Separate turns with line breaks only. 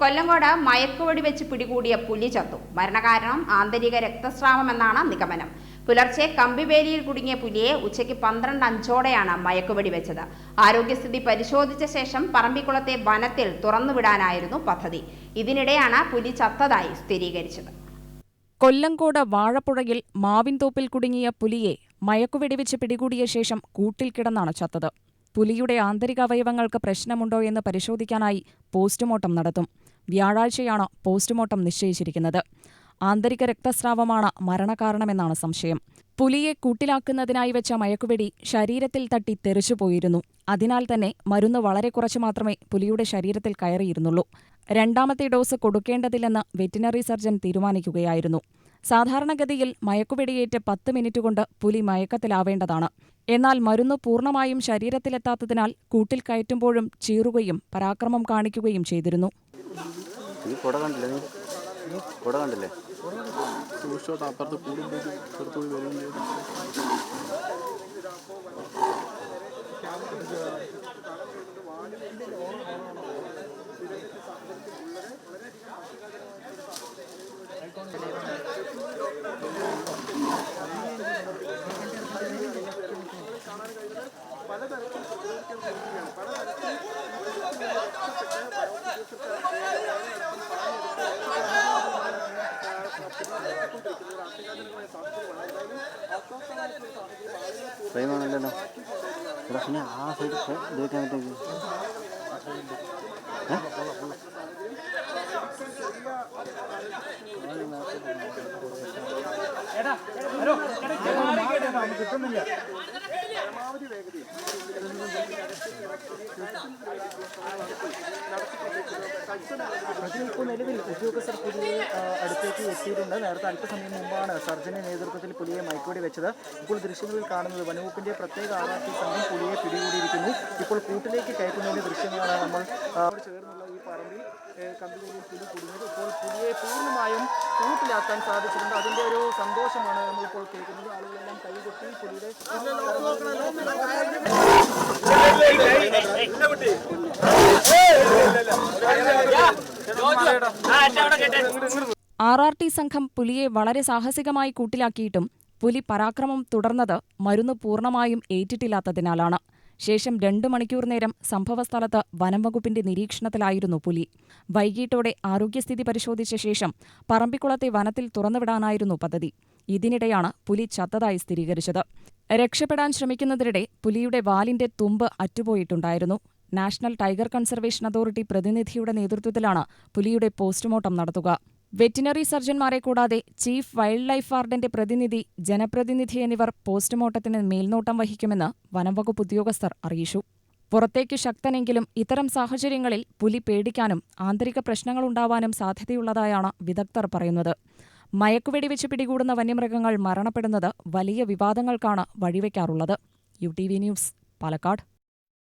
കൊല്ലങ്കോട് മയക്കുവടി വെച്ച് പിടികൂടിയ പുലി ചത്തു. മരണകാരണം ആന്തരിക രക്തസ്രാവമെന്നാണ് നിഗമനം. പുലർച്ചെ കമ്പിവേലിയിൽ കുടുങ്ങിയ പുലിയെ ഉച്ചയ്ക്ക് പന്ത്രണ്ട് അഞ്ചോടെയാണ് മയക്കുവെടി വെച്ചത്. ആരോഗ്യസ്ഥിതി പരിശോധിച്ച ശേഷം പറമ്പിക്കുളത്തെ വനത്തിൽ തുറന്നുവിടാനായിരുന്നു പദ്ധതി. ഇതിനിടെയാണ് പുലി ചത്തതായി സ്ഥിരീകരിച്ചത്.
കൊല്ലങ്കോട് വാഴപ്പുഴയിൽ മാവിൻതോപ്പിൽ കുടുങ്ങിയ പുലിയെ മയക്കുവെടിവെച്ച് പിടികൂടിയ ശേഷം കൂട്ടിൽ കിടന്നാണ് ചത്തത്. പുലിയുടെ ആന്തരികാവയവങ്ങൾക്ക് പ്രശ്നമുണ്ടോ എന്ന് പരിശോധിക്കാനായി പോസ്റ്റ്മോർട്ടം നടത്തും. വ്യാഴാഴ്ചയാണ് പോസ്റ്റ്മോർട്ടം നിശ്ചയിച്ചിരിക്കുന്നത്. ആന്തരിക രക്തസ്രാവമാണ് മരണകാരണമെന്നാണ് സംശയം. പുലിയെ കൂട്ടിലാക്കുന്നതിനായി വെച്ച മയക്കുവെടി ശരീരത്തിൽ തട്ടി തെറിച്ചുപോയിരുന്നു അതിനാൽ തന്നെ മരുന്ന് വളരെ കുറച്ച് മാത്രമേ പുലിയുടെ ശരീരത്തിൽ കയറിയിരുന്നുള്ളൂ. രണ്ടാമത്തെ ഡോസ് കൊടുക്കേണ്ടതില്ലെന്ന് വെറ്റിനറി സർജൻ തീരുമാനിക്കുകയായിരുന്നു. സാധാരണഗതിയിൽ മയക്കുവെടിയേറ്റ് പത്ത് മിനിറ്റ് കൊണ്ട് പുലി മയക്കത്തിലാവേണ്ടതാണ്. എന്നാൽ മരുന്ന് പൂർണമായും ശരീരത്തിലെത്താത്തതിനാൽ കൂട്ടിൽ കയറ്റുമ്പോഴും ചീറുകയും പരാക്രമം കാണിക്കുകയും ചെയ്തിരുന്നു.
നീ കൊട കണ്ടില്ലേ നീ? കുട കണ്ടില്ലേ?
സൂക്ഷിച്ചോട്ട് അപ്പുറത്ത് കൂടുമ്പോൾ പല വരികയും ചെയ്തു
പ്രേമാണല്ലോ എടാ പിന്നെ ആ സൈഡ് ഇത് വെക്കാൻ പറ്റുമെങ്കിൽ
ഇപ്പോൾ നിലവിൽ ഉദ്യോഗസ്ഥർ പുതിയ എത്തിയിട്ടുണ്ട്. നേരത്തെ അല്പസമയം മുമ്പാണ് സർജന്റെ നേതൃത്വത്തിൽ പുലിയെ മൈക്കോടി വെച്ചത്. ഇപ്പോൾ ദൃശ്യങ്ങളിൽ കാണുന്നത് വനവകുപ്പിന്റെ പ്രത്യേക ആർ ആർ ടി സംഘം പുലിയെ പിടികൂടിയിരിക്കുന്നു. ഇപ്പോൾ കൂട്ടിലേക്ക് കയറ്റുന്നതിന്റെ ദൃശ്യങ്ങളാണ് നമ്മൾ ചേർന്നുള്ള ഈ പറമ്പിൽ കമ്പികളിൽ പുലി കുടുങ്ങിയത് ഇപ്പോൾ പുലിയെ പൂർണമായും കൂട്ടിലാക്കാൻ സാധിച്ചിട്ടുണ്ട്. അതിന്റെ ഒരു സന്തോഷമാണ് നമ്മളിപ്പോൾ കേൾക്കുന്നത്. ആളുകളെല്ലാം കൈകൊട്ടി പുലിയുടെ
ആർ ആർ ടി സംഘം പുലിയെ വളരെ സാഹസികമായി കൂട്ടിലാക്കിയിട്ടും പുലി പരാക്രമം തുടർന്നത് മരുന്ന് പൂർണമായും ഏറ്റിട്ടില്ലാത്തതിനാലാണ്. ശേഷം രണ്ടു മണിക്കൂർ നേരം സംഭവസ്ഥലത്ത് വനംവകുപ്പിന്റെ നിരീക്ഷണത്തിലായിരുന്നു പുലി. വൈകിട്ടോടെ ആരോഗ്യസ്ഥിതി പരിശോധിച്ച ശേഷം പറമ്പിക്കുളത്തെ വനത്തിൽ തുറന്നുവിടാനായിരുന്നു പദ്ധതി. ഇതിനിടെയാണ് പുലി ചത്തതായി സ്ഥിരീകരിച്ചത്. രക്ഷപ്പെടാൻ ശ്രമിക്കുന്നതിനിടെ പുലിയുടെ വാലിന്റെ തുമ്പ് അറ്റുപോയിട്ടുണ്ടായിരുന്നു. നാഷണൽ ടൈഗർ കൺസർവേഷൻ അതോറിറ്റി പ്രതിനിധിയുടെ നേതൃത്വത്തിലാണ് പുലിയുടെ പോസ്റ്റ്മോർട്ടം നടത്തുക. വെറ്റിനറി സർജൻമാരെ കൂടാതെ ചീഫ് വൈൽഡ് ലൈഫ് വാർഡന്റെ പ്രതിനിധി ജനപ്രതിനിധി എന്നിവർ പോസ്റ്റ്മോർട്ടത്തിന് മേൽനോട്ടം വഹിക്കുമെന്ന് വനംവകുപ്പ് ഉദ്യോഗസ്ഥർ അറിയിച്ചു. പുറത്തേക്ക് ശക്തനെങ്കിലും ഇത്തരം സാഹചര്യങ്ങളിൽ പുലി പേടിക്കാനും ആന്തരിക പ്രശ്നങ്ങളുണ്ടാവാനും സാധ്യതയുള്ളതായാണ് വിദഗ്ധർ പറയുന്നത്. മയക്കുവെടിവെച്ച് പിടികൂടുന്ന വന്യമൃഗങ്ങൾ മരണപ്പെടുന്നത് വലിയ വിവാദങ്ങൾക്കാണ് വഴിവെക്കാറുള്ളത്. U T V news Palakkad.